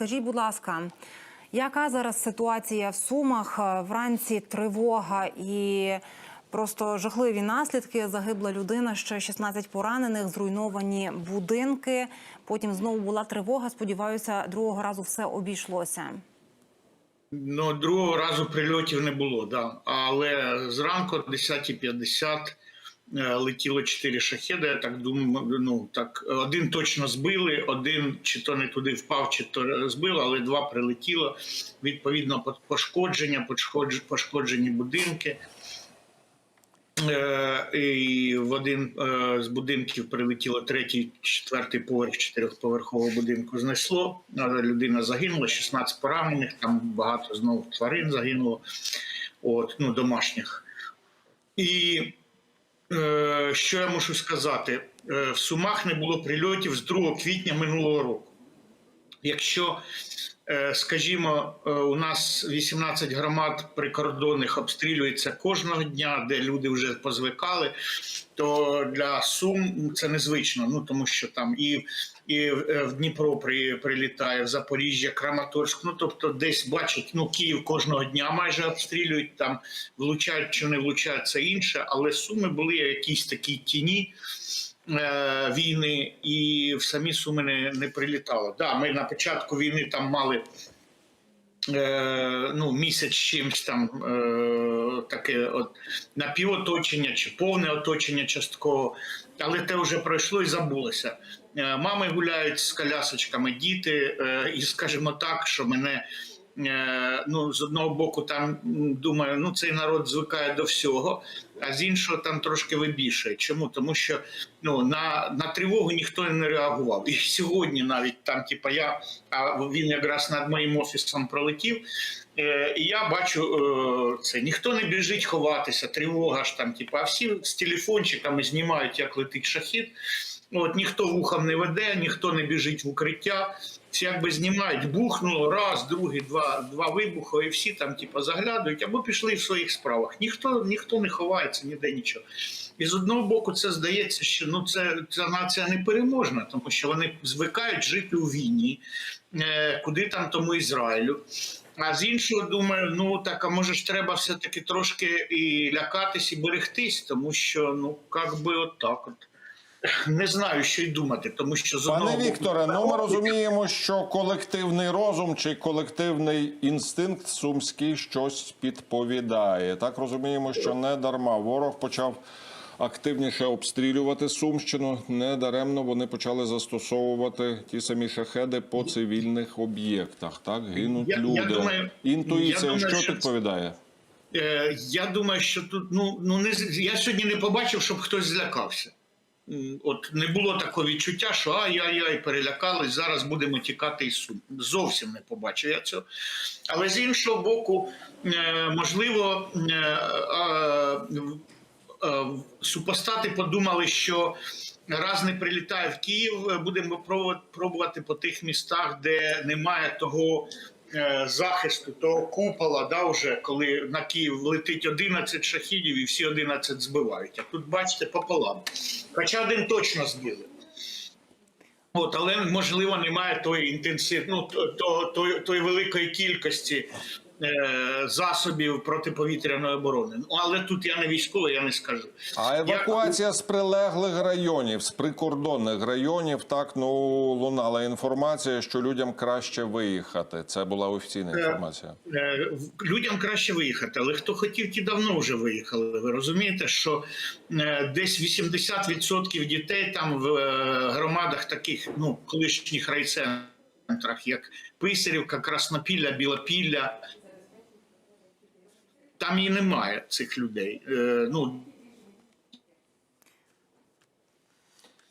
Скажіть, будь ласка, яка зараз ситуація в Сумах? Е, Вранці тривога і просто жахливі наслідки. Загибла людина, ще 16 поранених, зруйновані будинки. Потім знову була тривога. Сподіваюся, другого разу все обійшлося. Ну, другого разу прильотів не було, да. Але зранку о 10.50 е, летіло чотири шахеди. Я так думаю, ну так один точно збили, один чи то не туди впав, чи то збили, але два прилетіло. Відповідно, пошкодження, пошкоджені будинки. Е, І в один е, з будинків прилетіло третій, четвертий поверх чотирьохповерхового будинку. Знесло. Е, Людина загинула, 16 поранених, там багато знову тварин загинуло, от, ну, домашніх. І е, що я можу сказати? Е, в Сумах не було прильотів з 2 квітня минулого року. Якщо, е, скажімо, е, у нас 18 громад прикордонних обстрілюється кожного дня, де люди вже позвикали, то для Сум це незвично. Ну тому що там і, і е, в Дніпро при, прилітає, в Запоріжжя, Краматорськ. Ну тобто, десь бачать, ну Київ кожного дня майже обстрілюють, там влучають чи не влучають, це інше, але суми були якісь такі тіні війни, і в самі суми не, не прилітало. Да, ми на початку війни там мали е, ну, місяць чимось там е, таке от, напівоточення чи повне оточення частково, але те вже пройшло і забулося. Е, мами гуляють з колясочками, діти, е, і скажімо так, що мене. Е, Ну, з одного боку, там думаю, ну цей народ звикає до всього, а з іншого там трошки вибільшує. Чому? Тому що ну на, на тривогу ніхто не реагував. І сьогодні навіть там, типа, я а він якраз над моїм офісом пролетів. Е, і я бачу е, це. Ніхто не біжить ховатися, тривога ж там, типа, а всі з телефончиками знімають, як летить шахід. От ніхто вухом не веде, ніхто не біжить в укриття. Всі якби знімають, бухнуло раз, другий, два, два вибухи, і всі там, типа, заглядують або пішли в своїх справах. Ніхто ніхто не ховається, ніде нічого. І з одного боку, це здається, що ну це ця нація непереможна, тому що вони звикають жити у війні, е, куди там тому Ізраїлю. А з іншого думаю, ну так а може ж треба все-таки трошки і лякатись, і берегтись, тому що ну як би от так от. Не знаю, що й думати, тому що з одного Пане боку- Вікторе, ну ми розуміємо, що колективний розум чи колективний інстинкт сумський щось підповідає. Так розуміємо, що не дарма ворог почав активніше обстрілювати Сумщину. Не даремно вони почали застосовувати ті самі шахеди по цивільних об'єктах. Так гинуть Я- я люди. думаю- Інтуїція я думаю, що що? Е, я думаю, що тут ну ну не я сьогодні не побачив, щоб хтось злякався. От не було такого відчуття, що ай-яй-яй, перелякались, зараз будемо тікати із сум. Зовсім не побачив я цього. Але з іншого боку, е, можливо, е, е, супостати подумали, що раз не прилітає в Київ, будемо пробувати, по тих містах, де немає того захисту, того купола, да, вже коли на Київ летить 11 шахідів і всі 11 збивають. А тут, бачите, пополам. Хоча один точно збили. От, але можливо немає тої інтенсив, ну, то, то, то, тої великої кількості е, засобів протиповітряної оборони. Ну, але тут я не військовий, я не скажу. А евакуація з прилеглих районів, з прикордонних районів, так ну лунала інформація, що людям краще виїхати. Це була офіційна інформація. Е, людям краще виїхати, але хто хотів, ті давно вже виїхали. Ви розумієте, що е, десь 80% дітей там в е, громадах таких, ну, колишніх райцентрах, як Писарівка, Краснопілля, Білопілля. Там і немає цих людей. Е, ну,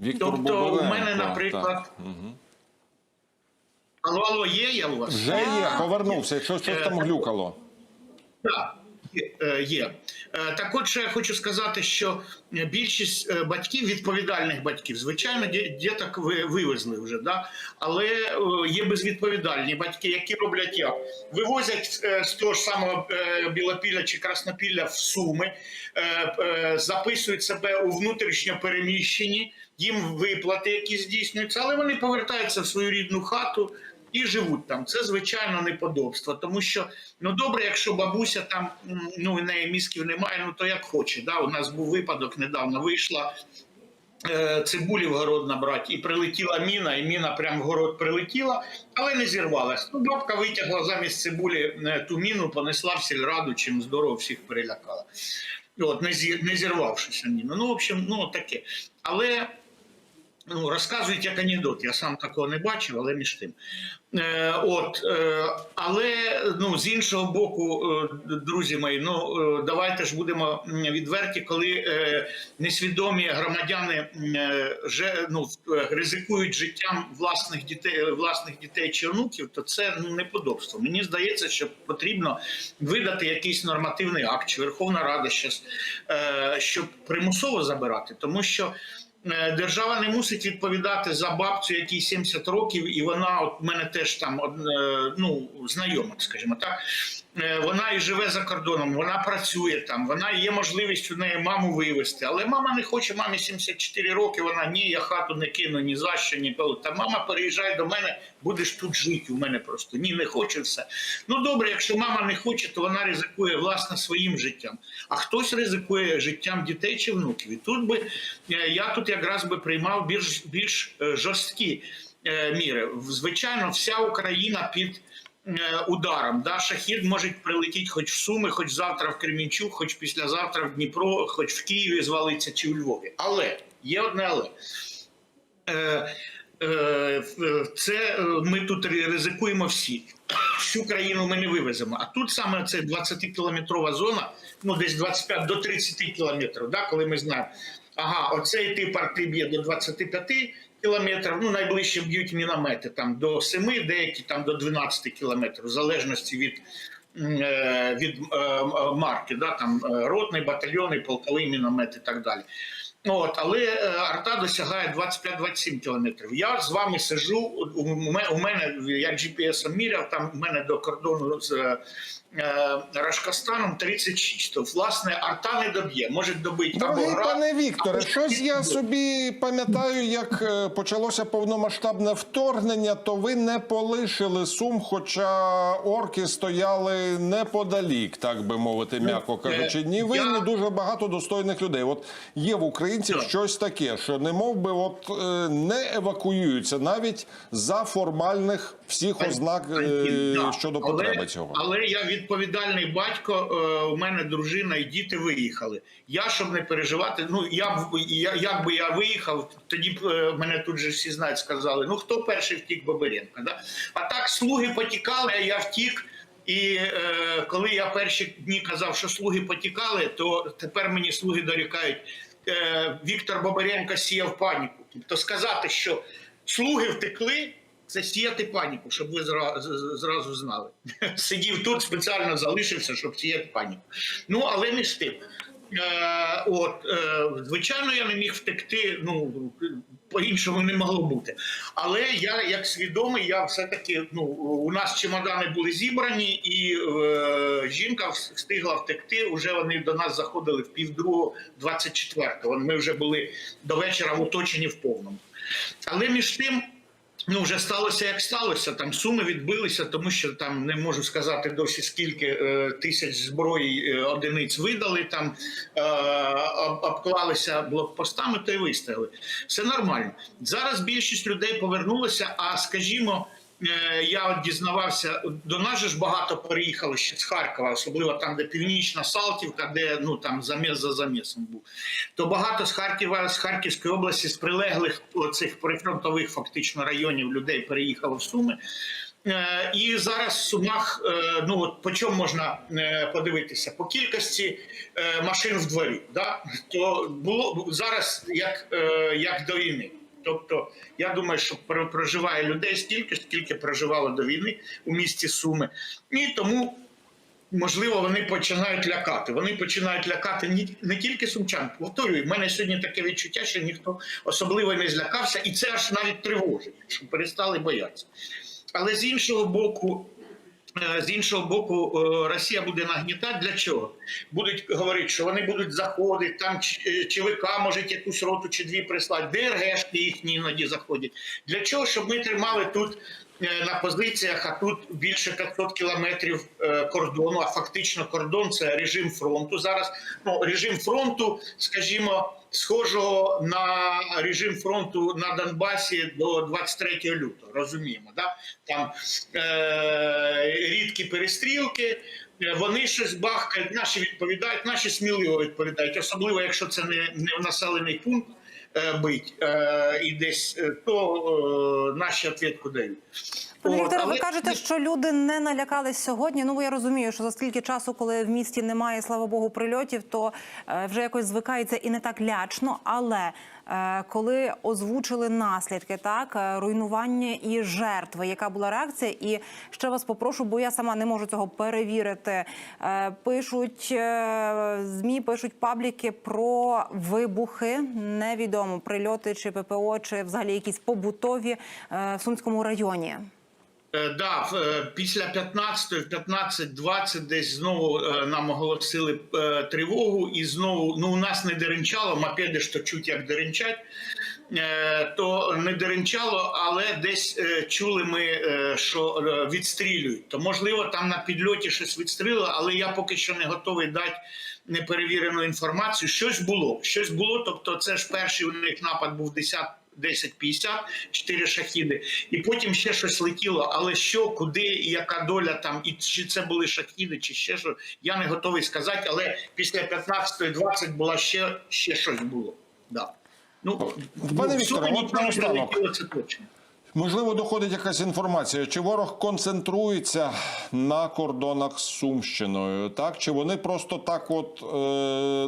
Віктор тобто, у мене, наприклад, так. Мгм. алло, алло, є я у вас? вже є, повернувся. Щось щось там глюкало. Так, є. Е. Так от ще я хочу сказати, що більшість е, батьків, відповідальних батьків, звичайно, діток вивезли вже, да? але е, є безвідповідальні батьки, які роблять як? Вивозять з того ж самого Білопілля чи Краснопілля в Суми, записують себе у внутрішньо переміщенні, їм виплати, які здійснюються, але вони повертаються в свою рідну хату. І живуть там. Це звичайно неподобство, тому що ну добре, якщо бабуся там ну в неї мізків немає, ну то як хоче. Да? У нас був випадок недавно вийшла. е, Цибулі в город набрати, і прилетіла міна, і міна прямо в город прилетіла, але не зірвалась. Ну, бабка витягла замість цибулі е, ту міну, понесла в сільраду, чим здорово всіх перелякала. От, не, не зірвавшися міну. Ну, в общем, ну таке. Але ну, розказують як анекдот. Я сам такого не бачив, але між тим. Е, от, е, але ну, з іншого боку, е, друзі мої, ну е, давайте ж будемо відверті, коли е, несвідомі громадяни е, же, ну, е, ризикують життям власних дітей, власних дітей чи онуків, то це ну, неподобство. Мені здається, що потрібно видати якийсь нормативний акт, чи Верховна Рада щас, е, щоб примусово забирати, тому що. Е, Держава не мусить відповідати за бабцю, якій 70 років, і вона от мене теж там е, ну знайома, скажімо так. Е, Вона і живе за кордоном, вона працює там, вона є можливість у неї маму вивезти. Але мама не хоче, мамі 74 роки. Вона ні, я хату не кину ні за що, ні коли. Та мама переїжджай до мене, будеш тут жити. У мене просто ні, не хочу все. Ну добре, якщо мама не хоче, то вона ризикує власне своїм життям. А хтось ризикує життям дітей чи внуків. І тут би е, я тут якраз би приймав більш більш е, жорсткі міри. Звичайно, вся Україна під ударом. Да? Шахід може прилетіти хоч в Суми, хоч завтра в Кремінчук, хоч післязавтра в Дніпро, хоч в Києві звалиться чи у Львові. Але є одне але. Е, е, це е, ми тут ризикуємо всі. Всю країну ми не вивеземо. А тут саме це 20-кілометрова зона, ну десь 25 до 30 кілометрів, да, коли ми знаємо, ага, оцей тип арти б'є до 25 кілометрів, ну найближче б'ють міномети там до 7, деякі там до 12 кілометрів, в залежності від. е, Від е, е, марки, да, там ротний, батальйонний, полковий міномет і так далі. От, але арта досягає 25-27 кілометрів. Я з вами сижу. У мене, я GPS міряв, там у мене до кордону з Рашкастаном 36. То, власне, арта не доб'є. Може добити або град, пане Вікторе, щось я собі пам'ятаю, як е, почалося повномасштабне вторгнення, то ви не полишили сум, хоча орки стояли неподалік, так би мовити, м'яко кажучи. Ні ви, Ну, я- ні дуже багато достойних людей. От є в українців Так. щось таке, що не мов би от е, не евакуюються навіть за формальних всіх ознак е, щодо потреби цього. Але я відповідальний батько. е, У мене дружина і діти виїхали. Я щоб не переживати. Ну я б я як би я виїхав, тоді б е, мене тут же всі знають, сказали: ну хто перший втік Бабиренко? Да? А так слуги потікали, а я втік. І е, коли я перші дні казав, що слуги потікали, то тепер мені слуги дорікають. Е, Віктор Бабаренко сіяв паніку. Тобто сказати, що слуги втекли, це сіяти паніку, щоб ви зразу знали. Сидів тут, спеціально залишився, щоб сіяти паніку. Ну, але між тим. Е, от, е, звичайно, я не міг втекти. Ну по-іншому не могло бути. Але я, як свідомий, я все-таки ну у нас чемодани були зібрані, і е, жінка встигла втекти. Уже вони до нас заходили в півдругого 24-го. Ми вже були до вечора оточені в повному. Але між тим. Ну, вже сталося, як сталося. Там суми відбилися, тому що там не можу сказати досі скільки е, тисяч зброї е, одиниць видали, там е, об- обклалися блокпостами, то й вистояли. Все нормально. Зараз більшість людей повернулися. А скажімо, я дізнавався, до нас же ж багато переїхало ще з Харкова, особливо там, де північна Салтівка, де ну там заміс за замісом був. То багато з Харкова, з Харківської області, з прилеглих цих прифронтових фактично районів людей переїхало в Суми. Е, І зараз в Сумах, е, ну от по чому можна е, подивитися? По кількості е, машин в дворі. Да? То було зараз як, е, як до війни. Тобто, я думаю, що проживає людей стільки, скільки проживало до війни у місті Суми. І тому можливо, вони починають лякати. Вони починають лякати не тільки сумчан. Повторюю, в мене сьогодні таке відчуття, що ніхто особливо не злякався, і це аж навіть тривожить, що перестали боятися. Але з іншого боку. Е, З іншого боку, е, Росія буде нагнітати для чого? Будуть говорити, що вони будуть заходити, там е, ЧВК може якусь роту чи дві прислати, ДРГшки їхні іноді заходять. Для чого? Щоб ми тримали тут на позиціях, а тут більше 500 кілометрів е, кордону. А фактично кордон це режим фронту. Зараз ну режим фронту, скажімо, схожого на режим фронту на Донбасі до 23 лютого. Розуміємо, да там е- рідкі перестрілки. е, Вони щось бахкають, наші відповідають, наші сміливо відповідають, особливо якщо це не, не населений пункт е, бить е, і десь, е, то наш відповідку дають. Пане Вікторе, ви кажете, що люди не налякались сьогодні. Ну, я розумію, що за стільки часу, коли в місті немає, слава Богу, прильотів, то е, вже якось звикається і не так лячно. Але е, коли озвучили наслідки, так е, руйнування і жертви, яка була реакція? І ще вас попрошу, бо я сама не можу цього перевірити. Пишуть змі, пишуть пабліки про вибухи. Невідомо прильоти чи ППО, чи взагалі якісь побутові в Сумському районі. Е, Да, е, після 15, в 15-20 десь знову е, нам оголосили тривогу, і знову ну у нас не деренчало, мопеди то чуть як деренчать, то не деренчало, але десь чули ми, що відстрілюють. То можливо там на підльоті щось відстрілили, але я поки що не готовий дати неперевірену інформацію. Щось було, щось було. Тобто, це ж перший у них напад був 10 10-50, 4 шахіди, і потім ще щось летіло. Але що, куди і яка доля там, і чи це були шахіди, чи ще що, я не готовий сказати. Але після 15-20 була ще, ще щось було. Да. Ну, Пане в Вікторе, от наостанок. це точно. Можливо, доходить якась інформація, чи ворог концентрується на кордонах з Сумщиною, так? Чи вони просто так, от е,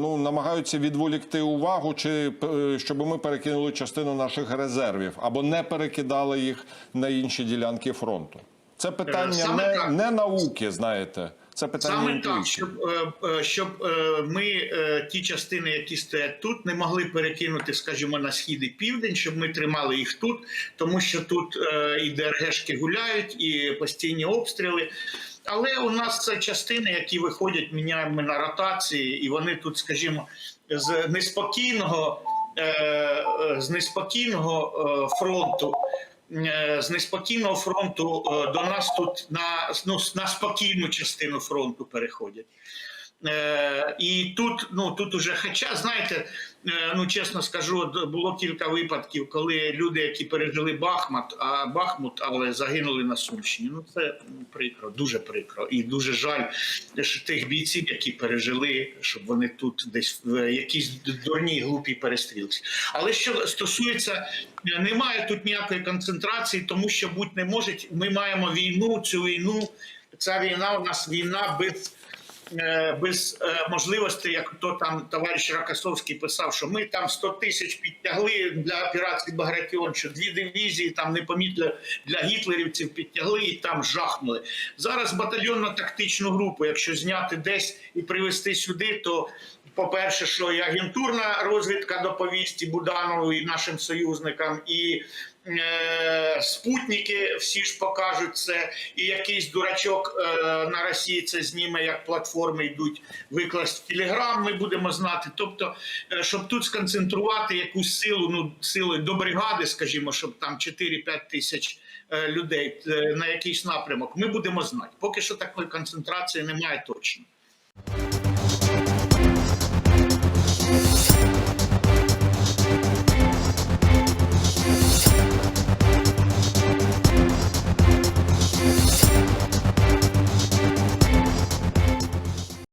ну намагаються відволікти увагу, чи е, щоб ми перекинули частину наших резервів або не перекидали їх на інші ділянки фронту? Це питання не, не науки, знаєте, це питання Саме так, щоб, е, е, щоб е, ми ті частини, які стоять тут, не могли перекинути, скажімо, на схід і південь, щоб ми тримали їх тут, тому що тут і ДРГшки гуляють, і постійні обстріли. Але у нас це частини, які виходять, міняємо на ротації, і вони тут, скажімо, з неспокійного, з неспокійного фронту. Е, З неспокійного фронту е, до нас тут на, ну, на спокійну частину фронту переходять. Е, і тут, ну тут уже, хоча знаєте, е, ну чесно скажу, було кілька випадків, коли люди, які пережили Бахмут, а Бахмут, але загинули на Сумщині. Ну це ну, прикро, дуже прикро, і дуже жаль що тих бійців, які пережили, щоб вони тут десь в якійсь дурній глупій перестрілці. Але що стосується, е, немає тут ніякої концентрації, тому що будь не може. Ми маємо війну. Цю війну, ця війна у нас війна без без е, можливості, як то там товариш Ракасовський писав, що ми там 100 тисяч підтягли для операції Багратіон, що дві дивізії там непомітно для гітлерівців підтягли і там жахнули. Зараз батальйонно-тактичну групу, якщо зняти десь і привезти сюди, то по-перше, що і агентурна розвідка доповість і Буданову і нашим союзникам, і е, спутники всі ж покажуть це, і якийсь дурачок е, на Росії це зніме, як платформи йдуть викласти в Телеграм. Ми будемо знати. Тобто, е, щоб тут сконцентрувати якусь силу, ну сили до бригади, скажімо, щоб там 4-5 тисяч е, людей е, на якийсь напрямок, ми будемо знати. Поки що такої концентрації немає точно.